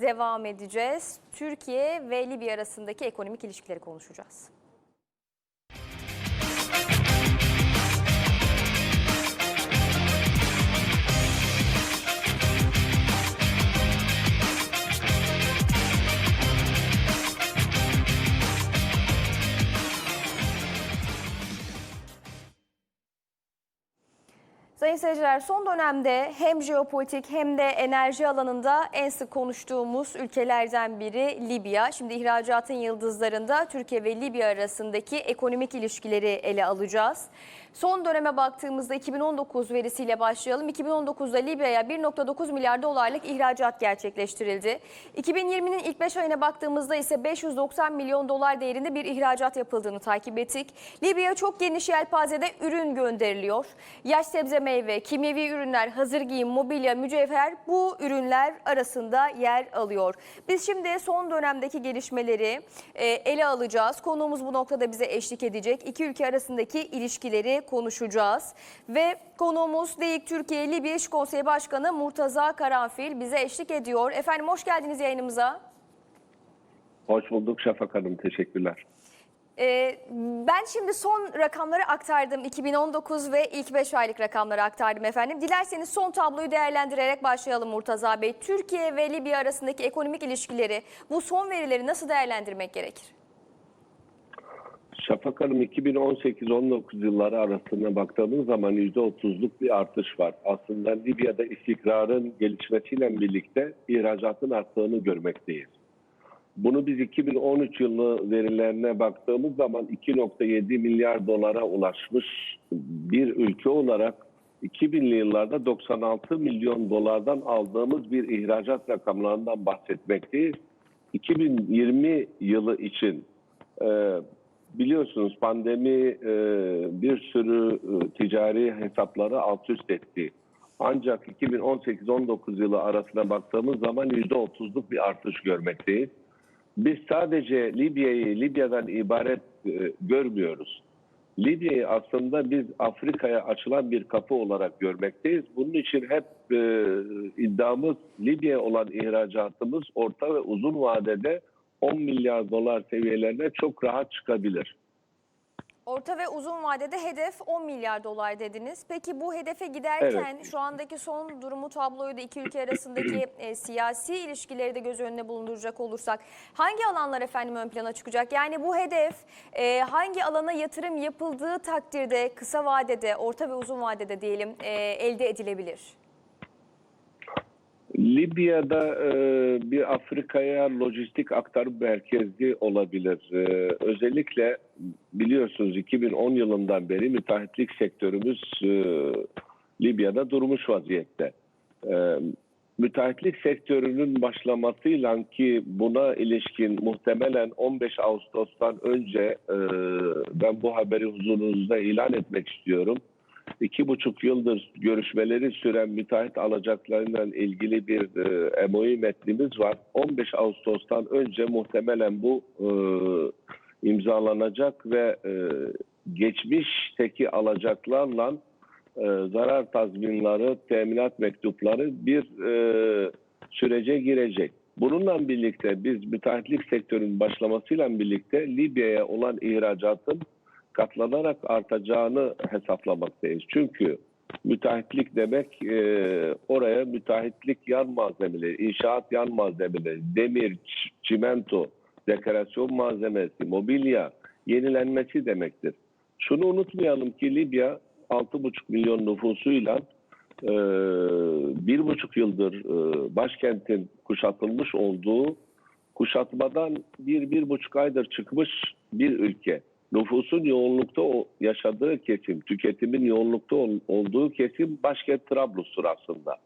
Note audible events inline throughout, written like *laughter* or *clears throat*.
devam edeceğiz. Türkiye ve Libya arasındaki ekonomik ilişkileri konuşacağız. Sayın seyirciler son dönemde hem jeopolitik hem de enerji alanında en sık konuştuğumuz ülkelerden biri Libya. Şimdi ihracatın yıldızlarında Türkiye ve Libya arasındaki ekonomik ilişkileri ele alacağız. Son döneme baktığımızda 2019 verisiyle başlayalım. 2019'da Libya'ya 1.9 milyar dolarlık ihracat gerçekleştirildi. 2020'nin ilk 5 ayına baktığımızda ise 590 milyon dolar değerinde bir ihracat yapıldığını takip ettik. Libya'ya çok geniş yelpazede ürün gönderiliyor. Yaş sebze meyve, kimyevi ürünler, hazır giyim, mobilya, mücevher bu ürünler arasında yer alıyor. Biz şimdi son dönemdeki gelişmeleri e, ele alacağız. Konuğumuz bu noktada bize eşlik edecek. İki ülke arasındaki ilişkileri konuşacağız. Ve konuğumuz DEİK Türkiye Libya İş Konseyi Başkanı Murtaza Karanfil bize eşlik ediyor. Efendim hoş geldiniz yayınımıza. Hoş bulduk Şafak Hanım. Teşekkürler. Ee, ben şimdi son rakamları aktardım. 2019 ve ilk 5 aylık rakamları aktardım efendim. Dilerseniz son tabloyu değerlendirerek başlayalım Murtaza Bey. Türkiye ve Libya arasındaki ekonomik ilişkileri, bu son verileri nasıl değerlendirmek gerekir? Şafak Hanım 2018-19 yılları arasında baktığımız zaman %30'luk bir artış var. Aslında Libya'da istikrarın gelişmesiyle birlikte ihracatın arttığını görmekteyiz. Bunu biz 2013 yılı verilerine baktığımız zaman 2.7 milyar dolara ulaşmış bir ülke olarak 2000'li yıllarda 96 milyon dolardan aldığımız bir ihracat rakamlarından bahsetmekteyiz. 2020 yılı için e, biliyorsunuz pandemi e, bir sürü e, ticari hesapları alt üst etti. Ancak 2018-19 yılı arasına baktığımız zaman %30'luk bir artış görmekteyiz. Biz sadece Libya'yı Libya'dan ibaret e, görmüyoruz. Libya'yı aslında biz Afrika'ya açılan bir kapı olarak görmekteyiz. Bunun için hep e, iddiamız Libya olan ihracatımız orta ve uzun vadede 10 milyar dolar seviyelerine çok rahat çıkabilir. Orta ve uzun vadede hedef 10 milyar dolar dediniz. Peki bu hedefe giderken Evet. şu andaki son durumu tabloyu da iki ülke arasındaki *clears throat* e, siyasi ilişkileri de göz önüne bulunduracak olursak hangi alanlar efendim ön plana çıkacak? Yani bu hedef e, hangi alana yatırım yapıldığı takdirde kısa vadede, orta ve uzun vadede diyelim e, elde edilebilir? Libya'da e, bir Afrika'ya lojistik aktarım merkezi olabilir. E, özellikle biliyorsunuz 2010 yılından beri müteahhitlik sektörümüz e, Libya'da durmuş vaziyette. E, müteahhitlik sektörünün başlamasıyla ki buna ilişkin muhtemelen 15 Ağustos'tan önce e, ben bu haberi huzurunuzda ilan etmek istiyorum iki buçuk yıldır görüşmeleri süren müteahhit alacaklarıyla ilgili bir e, MOU metnimiz var. 15 Ağustos'tan önce muhtemelen bu e, imzalanacak ve e, geçmişteki alacaklarla e, zarar tazminleri, teminat mektupları bir e, sürece girecek. Bununla birlikte biz müteahhitlik sektörünün başlamasıyla birlikte Libya'ya olan ihracatın katlanarak artacağını hesaplamaktayız. Çünkü müteahhitlik demek e, oraya müteahhitlik yan malzemeleri, inşaat yan malzemeleri, demir, çimento, dekorasyon malzemesi, mobilya yenilenmesi demektir. Şunu unutmayalım ki Libya 6,5 milyon nüfusuyla e, bir buçuk yıldır e, başkentin kuşatılmış olduğu kuşatmadan bir, bir buçuk aydır çıkmış bir ülke nüfusun yoğunlukta yaşadığı kesim, tüketimin yoğunlukta ol- olduğu kesim başkent Trablus'tur aslında.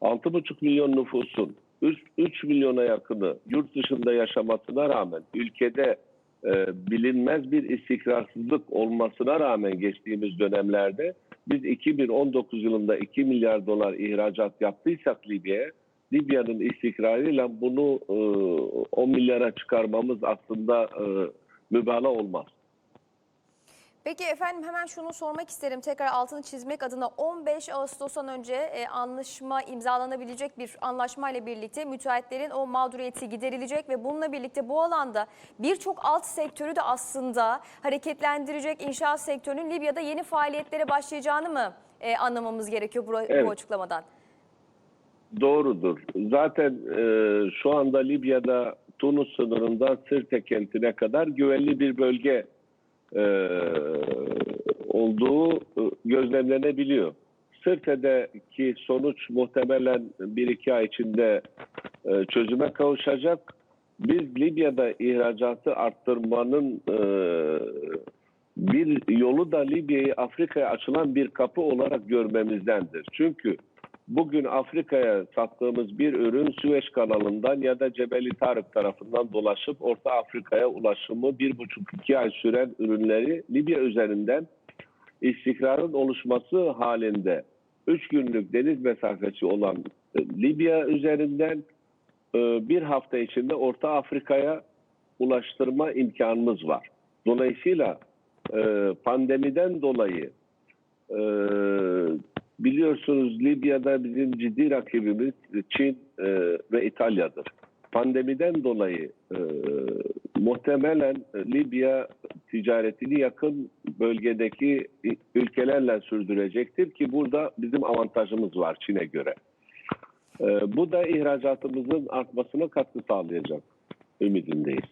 6,5 milyon nüfusun 3, 3 milyona yakını yurt dışında yaşamasına rağmen ülkede e, bilinmez bir istikrarsızlık olmasına rağmen geçtiğimiz dönemlerde biz 2019 yılında 2 milyar dolar ihracat yaptıysak Libya'ya Libya'nın istikrarıyla bunu e, 10 milyara çıkarmamız aslında e, mübalağa olmaz. Peki efendim hemen şunu sormak isterim. Tekrar altını çizmek adına 15 Ağustos'tan önce e, anlaşma imzalanabilecek bir anlaşmayla birlikte müteahhitlerin o mağduriyeti giderilecek ve bununla birlikte bu alanda birçok alt sektörü de aslında hareketlendirecek inşaat sektörünün Libya'da yeni faaliyetlere başlayacağını mı e, anlamamız gerekiyor bu, Evet. bu açıklamadan? Doğrudur. Zaten e, şu anda Libya'da Tunus sınırından Sirte kentine kadar güvenli bir bölge e, olduğu e, gözlemlenebiliyor. Sirte'deki sonuç muhtemelen bir iki ay içinde e, çözüme kavuşacak. Biz Libya'da ihracatı arttırmanın e, bir yolu da Libya'yı Afrika'ya açılan bir kapı olarak görmemizdendir. Çünkü bugün Afrika'ya sattığımız bir ürün Süveyş kanalından ya da Cebeli Tarık tarafından dolaşıp Orta Afrika'ya ulaşımı bir buçuk iki ay süren ürünleri Libya üzerinden istikrarın oluşması halinde üç günlük deniz mesafesi olan e, Libya üzerinden e, bir hafta içinde Orta Afrika'ya ulaştırma imkanımız var. Dolayısıyla e, pandemiden dolayı biliyorsunuz Libya'da bizim ciddi rakibimiz Çin e, ve İtalya'dır. Pandemiden dolayı e, muhtemelen Libya ticaretini yakın bölgedeki ülkelerle sürdürecektir ki burada bizim avantajımız var Çin'e göre. E, bu da ihracatımızın artmasına katkı sağlayacak ümidindeyiz.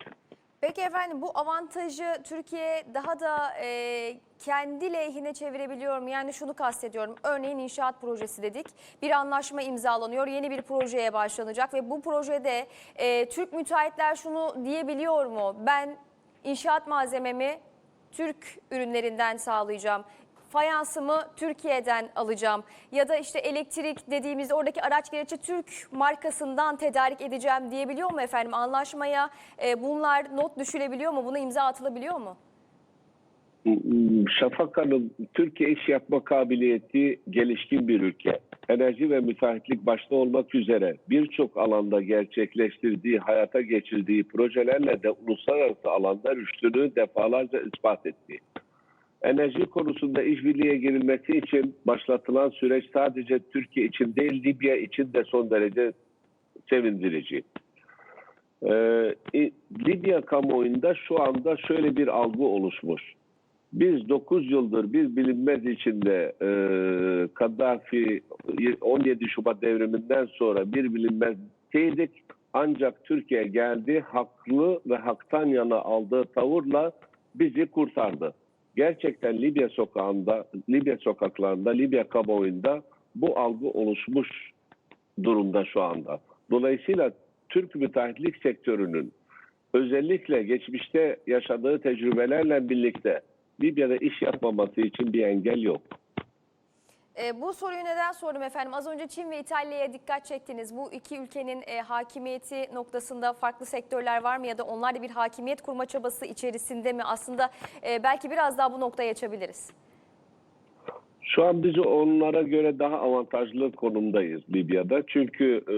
Peki efendim bu avantajı Türkiye daha da e, kendi lehine çevirebiliyor mu? Yani şunu kastediyorum. Örneğin inşaat projesi dedik. Bir anlaşma imzalanıyor. Yeni bir projeye başlanacak ve bu projede e, Türk müteahhitler şunu diyebiliyor mu? Ben inşaat malzememi Türk ürünlerinden sağlayacağım. Fayansımı Türkiye'den alacağım ya da işte elektrik dediğimizde oradaki araç gereçi Türk markasından tedarik edeceğim diyebiliyor mu efendim? Anlaşmaya e, bunlar not düşülebiliyor mu? Buna imza atılabiliyor mu? Şafak Hanım, Türkiye iş yapma kabiliyeti gelişkin bir ülke. Enerji ve müteahhitlik başta olmak üzere birçok alanda gerçekleştirdiği, hayata geçirdiği projelerle de uluslararası alanda rüştünü defalarca ispat etti. Enerji konusunda işbirliğe girilmesi için başlatılan süreç sadece Türkiye için değil, Libya için de son derece sevindirici. Ee, Libya kamuoyunda şu anda şöyle bir algı oluşmuş. Biz 9 yıldır bir bilinmez içinde e, Kaddafi 17 Şubat devriminden sonra bir bilinmezdeydik. Ancak Türkiye geldi, haklı ve haktan yana aldığı tavırla bizi kurtardı. Gerçekten Libya sokağında, Libya sokaklarında, Libya kamuoyunda bu algı oluşmuş durumda şu anda. Dolayısıyla Türk müteahhitlik sektörünün özellikle geçmişte yaşadığı tecrübelerle birlikte Libya'da iş yapmaması için bir engel yok. E, bu soruyu neden sordum efendim? Az önce Çin ve İtalya'ya dikkat çektiniz. Bu iki ülkenin e, hakimiyeti noktasında farklı sektörler var mı ya da onlar da bir hakimiyet kurma çabası içerisinde mi? Aslında e, belki biraz daha bu noktayı açabiliriz. Şu an biz onlara göre daha avantajlı konumdayız Libya'da. Çünkü e,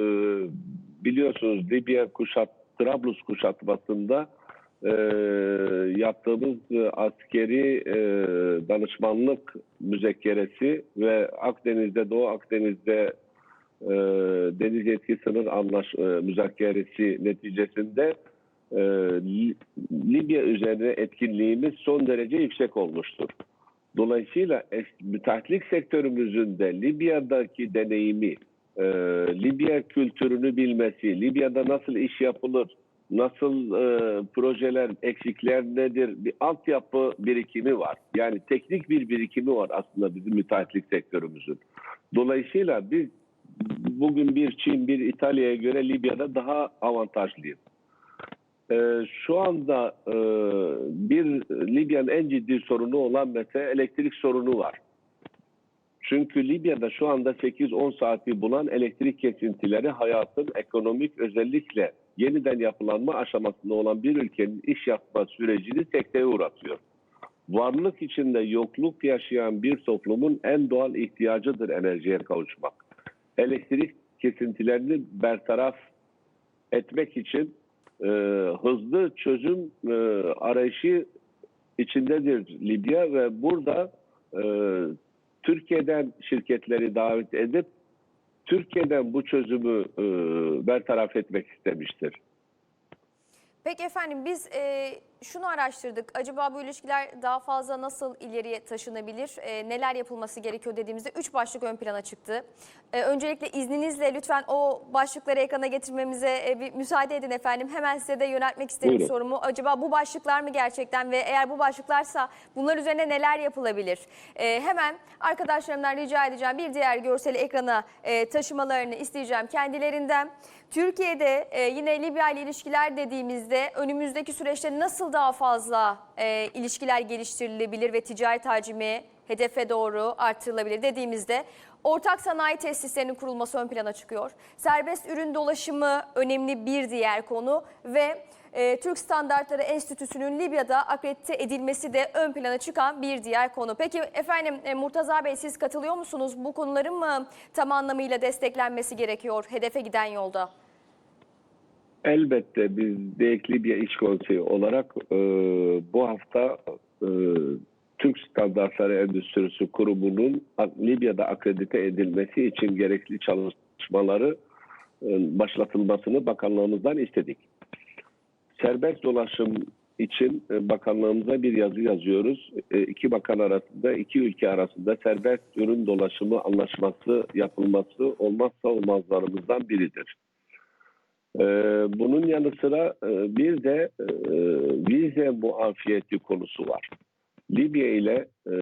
biliyorsunuz Libya kuşat, Trablus kuşatmasında e, yaptığımız askeri e, danışmanlık müzekkeresi ve Akdeniz'de, Doğu Akdeniz'de e, deniz yetki sınır anlaş e, müzakeresi neticesinde e, Li- Libya üzerine etkinliğimiz son derece yüksek olmuştur. Dolayısıyla müteahhitlik sektörümüzün de Libya'daki deneyimi, e, Libya kültürünü bilmesi, Libya'da nasıl iş yapılır, nasıl e, projeler, eksikler nedir, bir altyapı birikimi var. Yani teknik bir birikimi var aslında bizim müteahhitlik sektörümüzün. Dolayısıyla biz bugün bir Çin, bir İtalya'ya göre Libya'da daha avantajlıyız. Ee, şu anda e, bir Libya'nın en ciddi sorunu olan mesele elektrik sorunu var. Çünkü Libya'da şu anda 8-10 saati bulan elektrik kesintileri hayatın ekonomik özellikle yeniden yapılanma aşamasında olan bir ülkenin iş yapma sürecini sekteye uğratıyor. Varlık içinde yokluk yaşayan bir toplumun en doğal ihtiyacıdır enerjiye kavuşmak. Elektrik kesintilerini bertaraf etmek için e, hızlı çözüm e, arayışı içindedir Libya ve burada e, Türkiye'den şirketleri davet edip Türkiye'den bu çözümü e, bertaraf etmek istemiştir. Peki efendim biz e, şunu araştırdık. Acaba bu ilişkiler daha fazla nasıl ileriye taşınabilir? E, neler yapılması gerekiyor dediğimizde üç başlık ön plana çıktı. E, öncelikle izninizle lütfen o başlıkları ekrana getirmemize e, bir müsaade edin efendim. Hemen size de yöneltmek isterim Buyurun. sorumu. Acaba bu başlıklar mı gerçekten ve eğer bu başlıklarsa bunlar üzerine neler yapılabilir? E, hemen arkadaşlarımdan rica edeceğim bir diğer görseli ekrana e, taşımalarını isteyeceğim kendilerinden. Türkiye'de e, yine Libya ile ilişkiler dediğimizde önümüzdeki süreçte nasıl daha fazla e, ilişkiler geliştirilebilir ve ticaret hacmi hedefe doğru artırılabilir dediğimizde ortak sanayi tesislerinin kurulması ön plana çıkıyor. Serbest ürün dolaşımı önemli bir diğer konu ve e, Türk Standartları Enstitüsü'nün Libya'da akredite edilmesi de ön plana çıkan bir diğer konu. Peki efendim e, Murtaza Bey siz katılıyor musunuz? Bu konuların mı tam anlamıyla desteklenmesi gerekiyor hedefe giden yolda? Elbette biz DEK Libya İş Konseyi olarak e, bu hafta e, Türk Standartları Endüstrisi Kurumu'nun Libya'da akredite edilmesi için gerekli çalışmaları e, başlatılmasını bakanlığımızdan istedik. Serbest dolaşım için e, bakanlığımıza bir yazı yazıyoruz. E, iki bakan arasında, iki ülke arasında serbest ürün dolaşımı anlaşması yapılması olmazsa olmazlarımızdan biridir. Ee, bunun yanı sıra e, bir de e, vize muafiyeti konusu var. Libya ile e,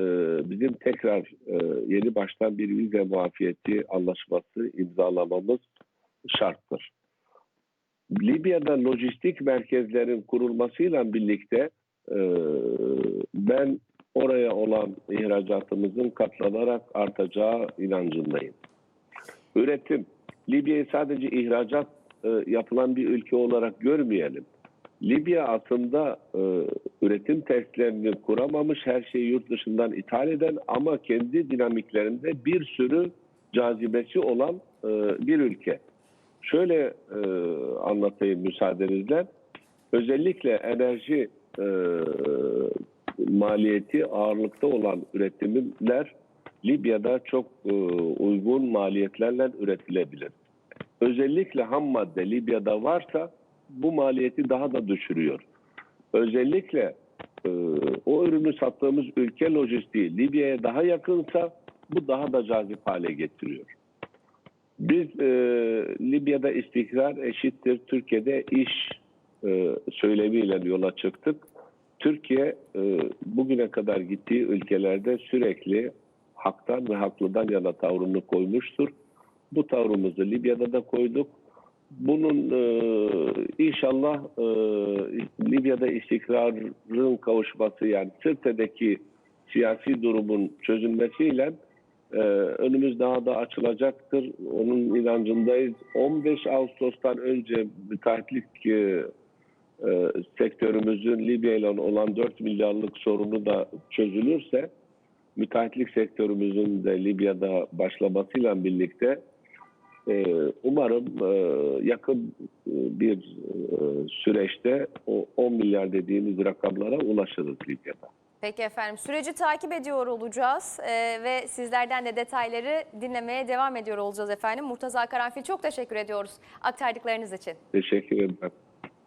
bizim tekrar e, yeni baştan bir vize muafiyeti anlaşması imzalamamız şarttır. Libya'da lojistik merkezlerin kurulmasıyla birlikte e, ben oraya olan ihracatımızın katlanarak artacağı inancındayım. Üretim, Libya'yı sadece ihracat e, yapılan bir ülke olarak görmeyelim. Libya aslında e, üretim testlerini kuramamış, her şeyi yurt dışından ithal eden ama kendi dinamiklerinde bir sürü cazibesi olan e, bir ülke. Şöyle e, anlatayım müsaadenizle. Özellikle enerji e, maliyeti ağırlıkta olan üretimler Libya'da çok e, uygun maliyetlerle üretilebilir özellikle ham madde Libya'da varsa bu maliyeti daha da düşürüyor. Özellikle e, o ürünü sattığımız ülke lojistiği Libya'ya daha yakınsa bu daha da cazip hale getiriyor. Biz e, Libya'da istikrar eşittir Türkiye'de iş e, söylemiyle yola çıktık. Türkiye e, bugüne kadar gittiği ülkelerde sürekli haktan ve haklıdan yana tavrını koymuştur. Bu tavrımızı Libya'da da koyduk. Bunun e, inşallah e, Libya'da istikrarın kavuşması yani Sirte'deki siyasi durumun çözülmesiyle e, önümüz daha da açılacaktır. Onun inancındayız. 15 Ağustos'tan önce müteahhitlik e, e, sektörümüzün Libya ile olan 4 milyarlık sorunu da çözülürse müteahhitlik sektörümüzün de Libya'da başlamasıyla birlikte umarım e, yakın e, bir e, süreçte o 10 milyar dediğimiz rakamlara ulaşırız Libya'da. Peki efendim süreci takip ediyor olacağız Ee, ve sizlerden de detayları dinlemeye devam ediyor olacağız efendim. Murtaza Karanfil çok teşekkür ediyoruz aktardıklarınız için. Teşekkür ederim.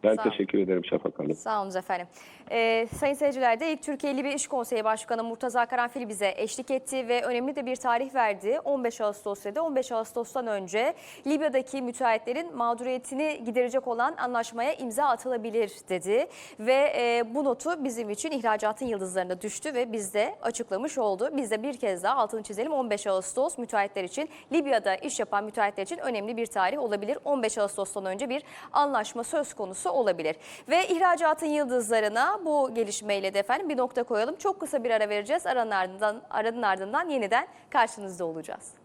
Ben Sağ teşekkür ederim Şafak Hanım. Sağ olun efendim. Ee, sayın seyirciler de ilk Türkiye Libya İş Konseyi Başkanı Murtaza Karanfil bize eşlik etti ve önemli de bir tarih verdi. 15 Ağustos dedi. 15 Ağustos'tan önce Libya'daki müteahhitlerin mağduriyetini giderecek olan anlaşmaya imza atılabilir dedi. Ve e, bu notu bizim için ihracatın yıldızlarına düştü ve bizde açıklamış oldu. Biz de bir kez daha altını çizelim 15 Ağustos müteahhitler için Libya'da iş yapan müteahhitler için önemli bir tarih olabilir. 15 Ağustos'tan önce bir anlaşma söz konusu olabilir. Ve ihracatın yıldızlarına bu gelişmeyle de efendim bir nokta koyalım. Çok kısa bir ara vereceğiz. Aranın ardından, aranın ardından yeniden karşınızda olacağız.